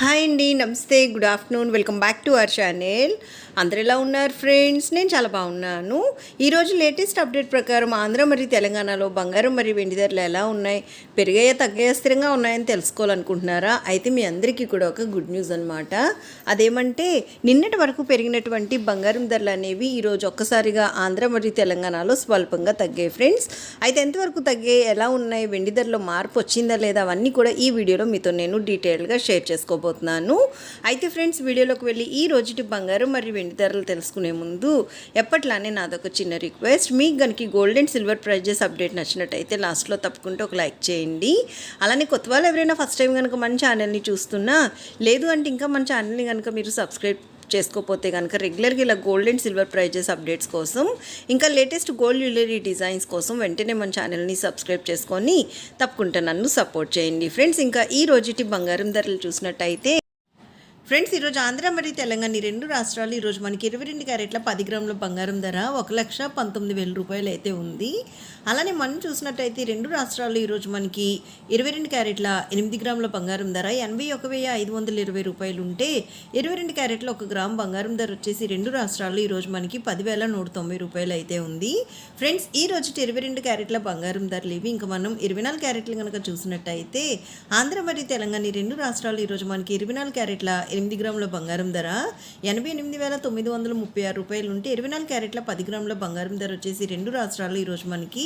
Hi అండి నమస్తే good afternoon welcome back to our channel. అందరు ఎలా ఉన్నారు ఫ్రెండ్స్? నేను చాలా బాగున్నాను. ఈరోజు లేటెస్ట్ అప్డేట్ ప్రకారం ఆంధ్ర మరియు తెలంగాణలో బంగారం మరియు వెండి ధరలు ఎలా ఉన్నాయి? పెరిగాయా తగ్గాయా స్థిరంగా ఉన్నాయని తెలుసుకోవాలనుకుంటున్నారా? అయితే మీ అందరికీ కూడా ఒక గుడ్ న్యూస్ అనమాట అదేమంటే నిన్నటి వరకు పెరిగినటువంటి బంగారం ధరలు అనేవి ఈరోజు ఒక్కసారిగా ఆంధ్ర మరియు తెలంగాణలో స్వల్పంగా తగ్గాయి ఫ్రెండ్స్. అయితే ఎంతవరకు తగ్గాయి ఎలా ఉన్నాయి వెండి ధరలో మార్పు వచ్చిందా లేదా అవన్నీ కూడా ఈ వీడియోలో మీతో నేను డీటెయిల్గా షేర్ చేసుకోబోతున్నాను. అయితే ఫ్రెండ్స్ వీడియోలోకి వెళ్ళి ఈ రోజుటి బంగారం మరియు వెండి ధరలు తెలుసుకునే ముందు ఎప్పట్లానే నాదొక చిన్న రిక్వెస్ట్. మీకు కనుక gold and silver prizes update నచ్చినట్టయితే లాస్ట్లో తప్పకుండా ఒక లైక్ చేయండి. అలానే కొత్త వాళ్ళు ఎవరైనా ఫస్ట్ టైం కనుక మన ఛానల్ని చూస్తున్నా లేదు అంటే ఇంకా మన ఛానల్ని కనుక మీరు సబ్స్క్రైబ్ చేసుకోకపోతే కనుక రెగ్యులర్గా ఇలా gold and silver prizes updates కోసం ఇంకా లేటెస్ట్ గోల్డ్ జ్యువెలరీ డిజైన్స్ కోసం వెంటనే మన ఛానల్ని సబ్స్క్రైబ్ చేసుకొని తప్పకుండా నన్ను సపోర్ట్ చేయండి. ఫ్రెండ్స్ ఇంకా ఈ రోజుటి బంగారం ధరలు చూసినట్టయితే ఫ్రెండ్స్ ఈరోజు ఆంధ్ర మరియు తెలంగాణ ఈ రెండు రాష్ట్రాలు ఈరోజు మనకి ఇరవై రెండు క్యారెట్ల పది గ్రాముల బంగారం ధర ఒక లక్ష పంతొమ్మిది వేల రూపాయలు అయితే ఉంది. అలానే మనం చూసినట్టయితే రెండు రాష్ట్రాలు ఈరోజు మనకి ఇరవై రెండు క్యారెట్ల ఎనిమిది గ్రాముల బంగారం ధర ఎనభై ఒక వెయ్యి ఐదు వందల ఇరవై రూపాయలు ఉంటే ఇరవై రెండు క్యారెట్ల ఒక గ్రామ్ బంగారం ధర వచ్చేసి రెండు రాష్ట్రాలు ఈరోజు మనకి పదివేల నూట తొంభై రూపాయలు అయితే ఉంది. ఫ్రెండ్స్ ఈ రోజు ఇరవై రెండు క్యారెట్ల బంగారం ధరలు ఇవి. ఇంకా మనం ఇరవై నాలుగు క్యారెట్లు కనుక చూసినట్టయితే ఆంధ్ర మరియు తెలంగాణ ఈ రెండు రాష్ట్రాలు ఈరోజు మనకి ఇరవై నాలుగు క్యారెట్ల ఎనిమిది గ్రాముల బంగారం ధర ఎనభై ఎనిమిది వేల తొమ్మిది వందల ముప్పై ఆరు రూపాయలు ఉంటే ఇరవై నాలుగు క్యారెట్ల పది గ్రాముల బంగారం ధర వచ్చేసి రెండు రాష్ట్రాలు ఈరోజు మనకి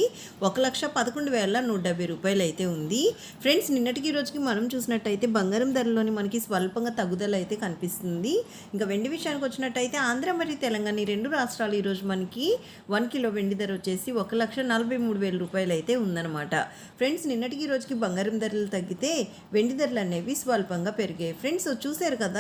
ఒక లక్ష పదకొండు వేల నూట డెబ్బై రూపాయలు అయితే ఉంది. ఫ్రెండ్స్ నిన్నటికి ఈ రోజుకి మనం చూసినట్టయితే బంగారం ధరలోని మనకి స్వల్పంగా తగ్గుదల అయితే కనిపిస్తుంది. ఇంకా వెండి విషయానికి వచ్చినట్టయితే ఆంధ్ర మరియు తెలంగాణ ఈ రెండు రాష్ట్రాలు ఈరోజు మనకి వన్ కిలో వెండి ధర వచ్చేసి ఒక లక్ష నలభై మూడు వేల రూపాయలు అయితే ఉందన్నమాట. ఫ్రెండ్స్ నిన్నటికి ఈ రోజుకి బంగారం ధరలు తగ్గితే వెండి ధరలు అనేవి స్వల్పంగా పెరిగాయి. ఫ్రెండ్స్ చూశారు